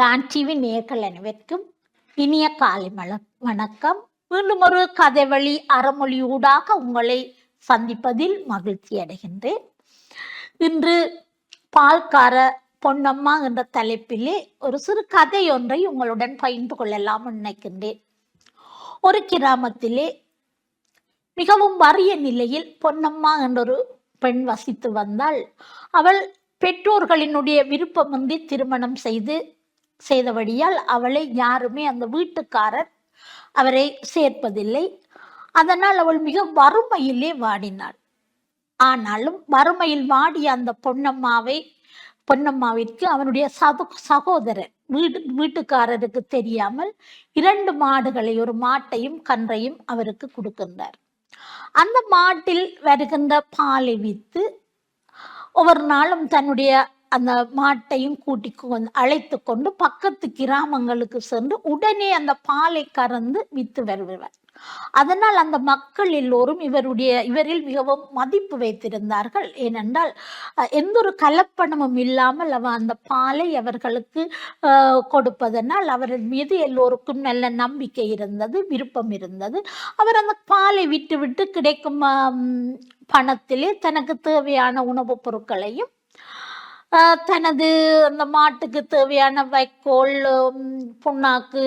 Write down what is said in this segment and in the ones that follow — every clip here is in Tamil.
டான் டிவி நேர்கள் அனைவருக்கும் இனிய காலை மல- வணக்கம். மீண்டும் ஒரு கதை வழி அறமொழி ஊடாக உங்களை சந்திப்பதில் மகிழ்ச்சி அடைகின்றேன். இன்று பால்கார பொன்னம்மா என்ற தலைப்பிலே ஒரு சிறு கதை ஒன்றை உங்களுடன் பகிர்ந்து கொள்ளலாம் நினைக்கின்றேன். ஒரு கிராமத்திலே மிகவும் வறிய நிலையில் பொன்னம்மா என்றொரு பெண் வசித்து வந்தாள். அவள் பெற்றோர்களினுடைய விருப்பமின்றி திருமணம் செய்து செய்தபடியால் அவளை யாருமே அந்த வீட்டுக்காரர் அவரை சேர்ப்பதில்லை. அதனால் அவள் மிக வறுமையிலே வாடினாள். ஆனாலும் வறுமையில் வாடிய அந்த பொன்னம்மாவை பொன்னம்மாவிற்கு அவனுடைய சது சகோதரர் வீடு வீட்டுக்காரருக்கு தெரியாமல் இரண்டு மாடுகளை ஒரு மாட்டையும் கன்றையும் அவருக்கு கொடுக்கின்றார். அந்த மாட்டில் வருகின்ற பாலை வித்து ஒவ்வொரு நாளும் தன்னுடைய அந்த மாட்டையும் கூட்டி கொண்டு அழைத்து கொண்டு பக்கத்து கிராமங்களுக்கு சென்று உடனே அந்த பாலை கறந்து வித்து வருவார் அதனால் அந்த மக்கள் எல்லோரும் இவருடைய இவரில் மிகவும் மதிப்பு வைத்திருந்தார்கள். ஏனென்றால் எந்த ஒரு கலப்பணமும் இல்லாமல் அவ அந்த பாலை அவர்களுக்கு கொடுப்பதனால் அவர் மீது எல்லோருக்கும் நல்ல நம்பிக்கை இருந்தது விருப்பம் இருந்தது. அவர் அந்த பாலை விட்டு விட்டு கிடைக்கும் பணத்திலே தனக்கு தேவையான உணவுப் பொருட்களையும் தனது அந்த மாட்டுக்கு தேவையான வைக்கோல் உம், புண்ணாக்கு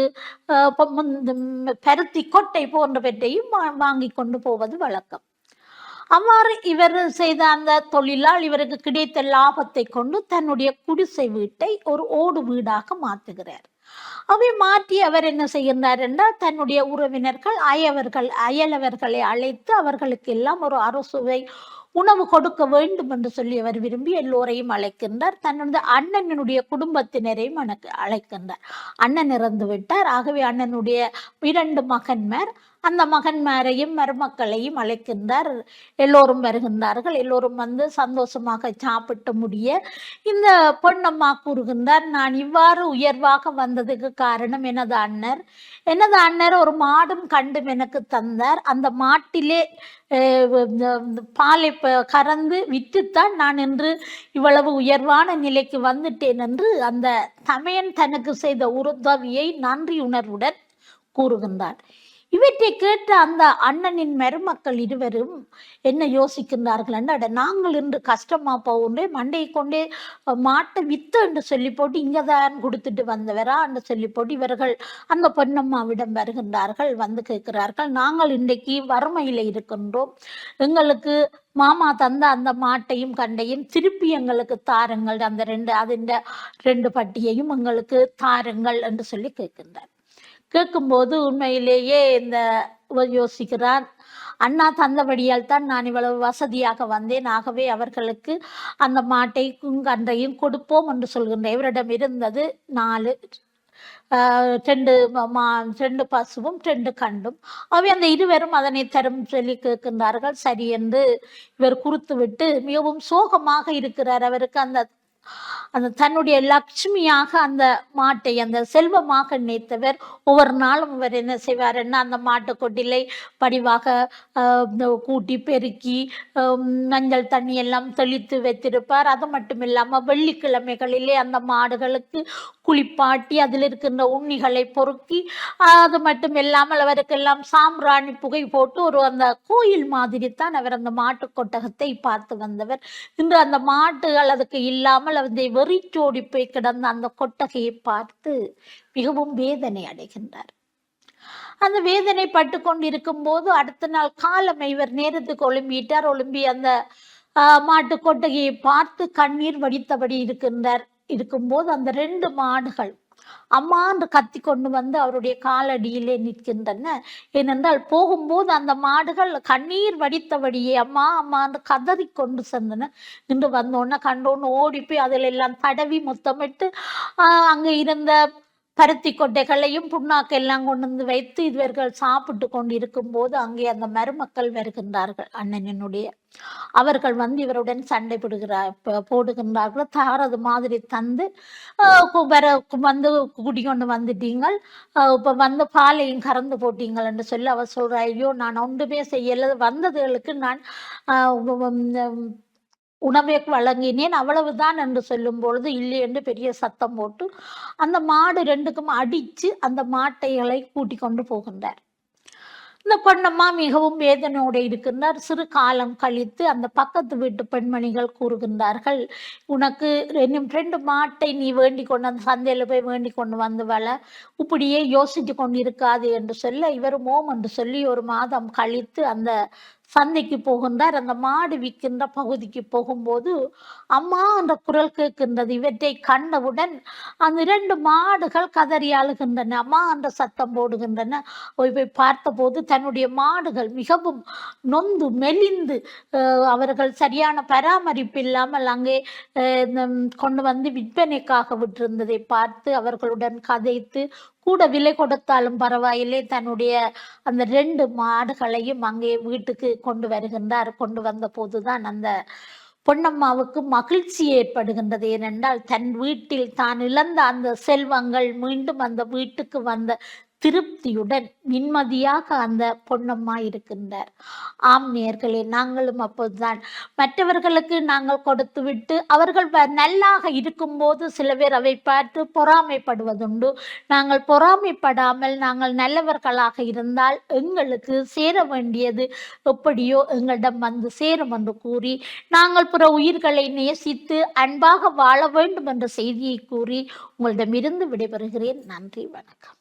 பருத்தி கொட்டை போன்றவற்றையும் வாங்கி கொண்டு போவது வழக்கம். அவ்வாறு இவர் செய்த அந்த தொழிலால் இவருக்கு கிடைத்த லாபத்தை கொண்டு தன்னுடைய குடிசை வீட்டை ஒரு ஓடு வீடாக மாற்றுகிறார். அவை மாற்றி அவர் என்ன செய்கின்றார் என்றால் தன்னுடைய உறவினர்கள் அயவர்கள் அயலவர்களை அழைத்து அவர்களுக்கு எல்லாம் ஒரு அறுசுவை உணவு கொடுக்க வேண்டும் என்று சொல்லி அவர் விரும்பி எல்லோரையும் அழைக்கின்றார். தன்னுடைய அண்ணனுடைய குடும்பத்தினரையும் அனக்கு அழைக்கின்றார். அண்ணன் இறந்து விட்டார். ஆகவே அண்ணனுடைய இரண்டு மகன்மார் அந்த மகன்மாரையும் மருமக்களையும் அழைக்கின்றார். எல்லோரும் வருகின்றார்கள். எல்லோரும் வந்து சந்தோஷமாக சாப்பிட்டு முடிய இந்த பொன்னம்மா கூறுகின்றார் நான் இவ்வாறு உயர்வாக வந்ததுக்கு காரணம் எனது அண்ணர். எனது அண்ணர் ஒரு மாடும் கண்டும் எனக்கு தந்தார். அந்த மாட்டிலே பாலை கறந்து விற்றுத்தான் நான் இன்று இவ்வளவு உயர்வான நிலைக்கு வந்துட்டேன் என்று அந்த தமையன் தனக்கு செய்த உதவியை நன்றி உணர்வுடன் கூறுகின்றார். இவற்றை கேட்ட அந்த அண்ணனின் மருமக்கள் இருவரும் என்ன யோசிக்கின்றார்கள் அட நாங்கள் இன்று கஷ்டமா போகுண்டே மண்டையை கொண்டே மாட்டை வித்து என்று சொல்லி போட்டு இங்கதான் கொடுத்துட்டு வந்தவரா? என்று சொல்லி போட்டு இவர்கள் அந்த பொன்னம்மாவிடம் வருகின்றார்கள் வந்து கேட்கிறார்கள் நாங்கள் இன்றைக்கு வறுமையில் இருக்கின்றோம். எங்களுக்கு மாமா தந்த அந்த மாட்டையும் கண்டையும் திருப்பி எங்களுக்கு தாருங்கள். அந்த ரெண்டு அதிண்ட ரெண்டு பட்டியையும் எங்களுக்கு தாருங்கள் என்று சொல்லி கேட்கின்றார். கேட்கும்போது உண்மையிலேயே இந்த இவர் யோசிக்கிறார் அண்ணா தந்தபடியால் தான் நான் இவ்வளவு வசதியாக வந்தேன். ஆகவே அவர்களுக்கு அந்த மாட்டையும் கன்றையும் கொடுப்போம் என்று சொல்கின்ற இவரிடம் இருந்தது நாலு ரெண்டு மா ரெண்டு பசுவும் ரெண்டு கண்டும் அவை அந்த இருவரும் அதனை தரும் சொல்லி கேட்கின்றார்கள். சரி என்று இவர் குறித்து விட்டு மிகவும் சோகமாக இருக்கிறார். அவருக்கு அந்த அந்த தன்னுடைய லட்சுமியாக அந்த மாட்டை அந்த செல்வமாக நினைத்தவர் ஒவ்வொரு நாளும் அவர் என்ன செய்வாருன்னா அந்த மாட்டு கொட்டிலை படிவாக கூட்டி பெருக்கி மஞ்சள் தண்ணி எல்லாம் தெளித்து வைத்திருப்பார். அது மட்டும் இல்லாமல் வெள்ளிக்கிழமைகளிலே அந்த மாடுகளுக்கு குளிப்பாட்டி அதில் இருக்கின்ற உண்ணிகளை பொறுக்கி அது மட்டும் இல்லாமல் அவருக்கெல்லாம் சாம்பிராணி புகை போட்டு ஒரு அந்த கோயில் மாதிரி தான் அவர் அந்த மாட்டு கொட்டகத்தை பார்த்து வந்தவர். இன்று அந்த மாட்டுகள் அதுக்கு இல்லாமல் அதை வெறிச்சோடி போய் கிடந்த அந்த கொட்டகையை பார்த்து மிகவும் வேதனை அடைகின்றார். அந்த வேதனை பட்டு கொண்டிருக்கும் போது அடுத்த நாள் காலம் இவர் நேரத்துக்கு ஒழும்பிட்டார். ஒழும்பி அந்த ஆஹ், மாட்டு கொட்டகையை பார்த்து கண்ணீர் வடித்தபடி இருக்கின்றார். இருக்கும்போது அந்த ரெண்டு மாடுகள் அம்மா என்று கத்தி கொண்டு வந்து அவருடைய காலடியிலே நிற்கின்றன. ஏனென்றால் போகும்போது அந்த மாடுகள் கண்ணீர் வடித்தபடியே அம்மா அம்மா என்று கதறி கொண்டு சென்றன. இன்று வந்தோன்னே கண்டோன்னு ஓடி போய் அதில் எல்லாம் தடவி முத்தமிட்டு அங்கே இருந்த பருத்தி கொட்டைகளையும் புண்ணாக்கெல்லாம் கொண்டு வந்து வைத்து இவர்கள் சாப்பிட்டு கொண்டிருக்கும் போது அங்கே அந்த மருமக்கள் வருகின்றார்கள் அண்ணனினுடைய. அவர்கள் வந்து இவருடன் சண்டை போடுகிறார் போடுகின்றார்கள். தாரது மாதிரி தந்து வர வந்து குடிக்கொண்டு வந்துட்டீங்கள். ஆஹ் இப்ப வந்து பாலையும் கறந்து போட்டீங்கள் என்று சொல்லி அவர் சொல்றா ஐயோ நான் ஒன்றுமே செய்யல. வந்ததுகளுக்கு நான் உணவை வழங்கினேன். அவ்வளவுதான் என்று சொல்லும் பொழுது இல்லை என்று பெரிய சத்தம் போட்டு அந்த மாடு ரெண்டுக்கும் அடித்து அந்த மாட்டைகளை கூட்டி கொண்டு போகின்றார். இந்த பொன்னம்மா மிகவும் வேதனையோடு இருக்கின்றார். சிறு காலம் கழித்து அந்த பக்கத்து வீட்டு பெண்மணிகள் கூறுகின்றார்கள் உனக்கு இன்னும் ரெண்டு மாட்டை நீ வேண்டி கொண்டு அந்த சந்தையில் போய் வேண்டி கொண்டு வந்து வள. இப்படியே யோசித்து கொண்டு இருக்காது என்று சொல்ல இவர் மோம் என்று சொல்லி ஒரு மாதம் கழித்து அந்த சந்தைக்கு போகின்றார். அந்த மாடு விற்கின்ற பகுதிக்கு போகும்போது அம்மா என்ற குரல் கேட்கின்றது. இவற்றை கண்டவுடன் அந்த இரண்டு மாடுகள் கதறி அழுகின்றன. அம்மா என்ற சத்தம் போடுகின்றன. இவை பார்த்தபோது தன்னுடைய மாடுகள் மிகவும் நொந்து மெலிந்து அஹ், அவர்கள் சரியான பராமரிப்பு இல்லாமல் அங்கே அஹ், கொண்டு வந்து விற்பனைக்காக விட்டிருந்ததை பார்த்து அவர்களுடன் கதைத்து கூட விலை கொடுத்தாலும் பரவாயில்லை. தன்னுடைய அந்த ரெண்டு மாடுகளையும் அங்கே வீட்டுக்கு கொண்டு வருகின்றார். கொண்டு வந்த போதுதான் அந்த பொன்னம்மாவுக்கு மகிழ்ச்சி ஏற்படுகின்றது. ஏனென்றால் தன் வீட்டில் தான் இழந்த அந்த செல்வங்கள் மீண்டும் அந்த வீட்டுக்கு வந்த திருப்தியுடன் நிம்மதியாக அந்த பொன்னம்மா இருக்கின்றார். ஆம் நேர்களே நாங்களும் அப்போதுதான். மற்றவர்களுக்கு நாங்கள் கொடுத்து விட்டு அவர்கள் வ- நல்லாக இருக்கும்போது சில பேர் அவை பார்த்து பொறாமைப்படுவதுண்டு. நாங்கள் பொறாமைப்படாமல் நாங்கள் நல்லவர்களாக இருந்தால் எங்களுக்கு சேர வேண்டியது எப்படியோ எங்களிடம் வந்து சேரும் என்று கூறி நாங்கள் பிற உயிர்களை நேசித்து அன்பாக வாழ வேண்டும் என்ற செய்தியை கூறி உங்களிடமிருந்து விடைபெறுகிறேன். நன்றி வணக்கம்.